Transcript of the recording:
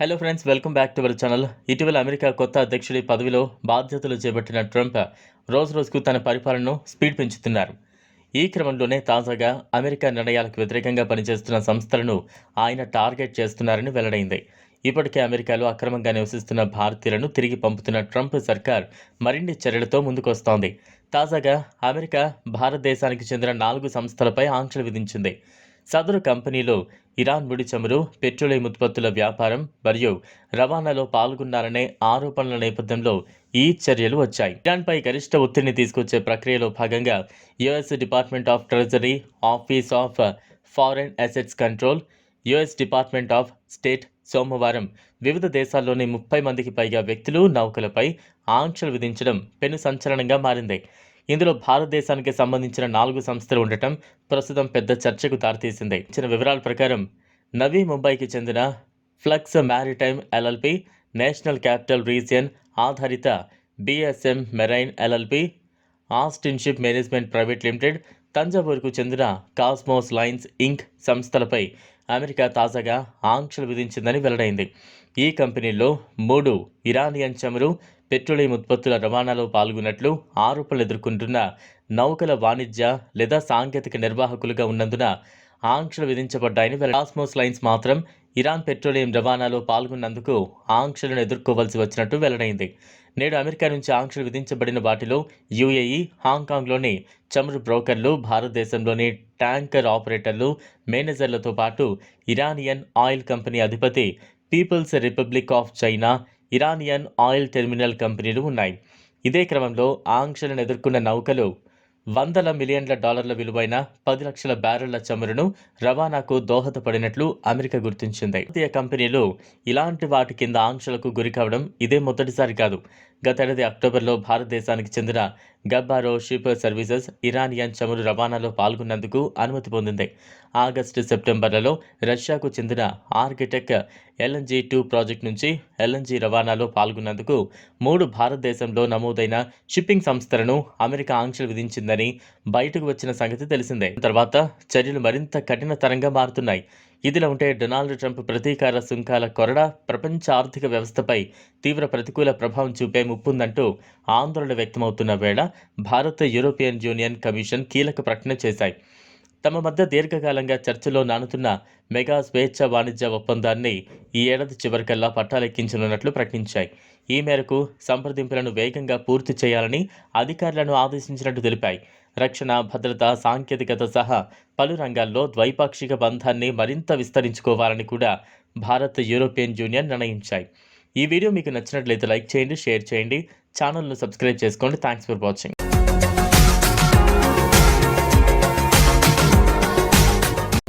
Hello friends welcome back to our channel ఇటీవల America కొత్త అధ్యక్షుడి పదవిలో బాధ్యతలు చేపట్టిన ట్రంప్ రోజు రోజుకు తన పరిపాలనను స్పీడ్ పెంచుతున్నారు. ఈ క్రమంలోనే తాజాగా అమెరికా నిర్ణయాలకు వ్యతిరేకంగా పనిచేస్తున్న సంస్థలను ఆయన టార్గెట్ చేస్తున్నారని వెల్లడైంది. ఇప్పటికే అమెరికాలో అక్రమంగా నివసిస్తున్న భారతీయులను తిరిగి పంపుతున్న ట్రంప్ సర్కార్ మరిన్ని చర్యలతో ముందుకొస్తోంది. తాజాగా అమెరికా భారతదేశానికి చెందిన నాలుగు సంస్థలపై ఆంక్షలు విధించింది. సదరు కంపెనీలో ఇరాన్ ముడి చమురు పెట్రోలియం ఉత్పత్తుల వ్యాపారం మరియు రవాణాలో పాల్గొన్నారనే ఆరోపణల నేపథ్యంలో ఈ చర్యలు వచ్చాయి. ఇరాన్పై గరిష్ట ఒత్తిడిని తీసుకొచ్చే ప్రక్రియలో భాగంగా US department of treasury office of foreign assets control US department of state సోమవారం వివిధ దేశాల్లోని ముప్పై మందికి పైగా వ్యక్తులు నౌకలపై ఆంక్షలు విధించడం పెను సంచలనంగా మారింది. ఇందులో భారతదేశానికి సంబంధించిన నాలుగు సంస్థలు ఉండటం ప్రస్తుతం పెద్ద చర్చకు దారితీసింది. ఇచ్చిన వివరాల ప్రకారం నవీ ముంబైకి చెందిన Flux Maritime LLP National Capital Region ఆధారిత BSM Marine LLP Austinship Management Private Limited తంజావూరుకు చెందిన కాస్మోస్ లైన్స్ ఇంక్ సంస్థలపై అమెరికా తాజాగా ఆంక్షలు విధించిందని వెల్లడైంది. ఈ కంపెనీల్లో మూడు ఇరానియన్ చమురు పెట్రోలియం ఉత్పత్తుల రవాణాలో పాల్గొన్నట్లు ఆరోపణలు ఎదుర్కొంటున్న నౌకల వాణిజ్య లేదా సాంకేతిక నిర్వాహకులుగా ఉన్నందున ఆంక్షలు విధించబడ్డాయని వెల్ల- కాస్మోస్ లైన్స్ మాత్రం ఇరాన్ పెట్రోలియం రవాణాలో పాల్గొన్నందుకు ఆంక్షలను ఎదుర్కోవాల్సి వచ్చినట్టు వెల్లడైంది. నేడు అమెరికా నుంచి ఆంక్షలు విధించబడిన వాటిలో యుఏఈ హాంకాంగ్లోని చమురు బ్రోకర్లు భారతదేశంలోని ట్యాంకర్ ఆపరేటర్లు మేనేజర్లతో పాటు ఇరానియన్ ఆయిల్ కంపెనీ అధిపతి People's Republic of China Iranian oil terminal కంపెనీలు ఉన్నాయి. ఇదే క్రమంలో ఆంక్షలను ఎదుర్కొన్న నౌకలు వందల మిలియన్ల డాలర్ల విలువైన పది లక్షల బ్యారెళ్ళ చమురును రవాణాకు దోహదపడినట్లు అమెరికా గుర్తించింది. భారతీయ కంపెనీలు ఇలాంటి వాటి కింద ఆంక్షలకు గురికావడం ఇదే మొదటిసారి కాదు. గతేడాది అక్టోబర్లో భారతదేశానికి చెందిన గబ్బారో షిప్ సర్వీసెస్ ఇరానియన్ చమురు రవాణాలో పాల్గొన్నందుకు అనుమతి పొందింది. ఆగస్టు సెప్టెంబర్లలో రష్యాకు చెందిన ఆర్కిటెక్ ఎల్ఎన్జీ టూ ప్రాజెక్ట్ నుంచి ఎల్ఎన్జీ రవాణాలో పాల్గొన్నందుకు మూడు భారతదేశంలో నమోదైన షిప్పింగ్ సంస్థలను అమెరికా ఆంక్షలు విధించిందని బయటకు వచ్చిన సంగతి తెలిసిందే. తర్వాత చర్యలు మరింత కఠినతరంగా మారుతున్నాయి. ఇదిలా ఉంటే డొనాల్డ్ ట్రంప్ ప్రతీకార సుంకాల కొరడ ప్రపంచ ఆర్థిక వ్యవస్థపై తీవ్ర ప్రతికూల ప్రభావం చూపే ముప్పుందంటూ ఆందోళన వ్యక్తమవుతున్న వేళ భారత యూరోపియన్ యూనియన్ కమిషన్ కీలక ప్రకటన చేశాయి. తమ మధ్య దీర్ఘకాలంగా చర్చలో నానుతున్న మెగా స్వేచ్ఛ వాణిజ్య ఒప్పందాన్ని ఈ ఏడాది చివరికల్లా పట్టాలెక్కించనున్నట్లు ప్రకటించాయి. ఈ మేరకు సంప్రదింపులను వేగంగా పూర్తి చేయాలని అధికారులను ఆదేశించినట్టు తెలిపాయి. రక్షణ భద్రత సాంకేతికత సహా పలు రంగాల్లో ద్వైపాక్షిక బంధాన్ని మరింత విస్తరించుకోవాలని కూడా భారత్ యూరోపియన్ యూనియన్ నిర్ణయించాయి. ఈ వీడియో మీకు నచ్చినట్లయితే లైక్ చేయండి షేర్ చేయండి. ఛానల్ను సబ్స్క్రైబ్ చేసుకోండి. Thanks for watching.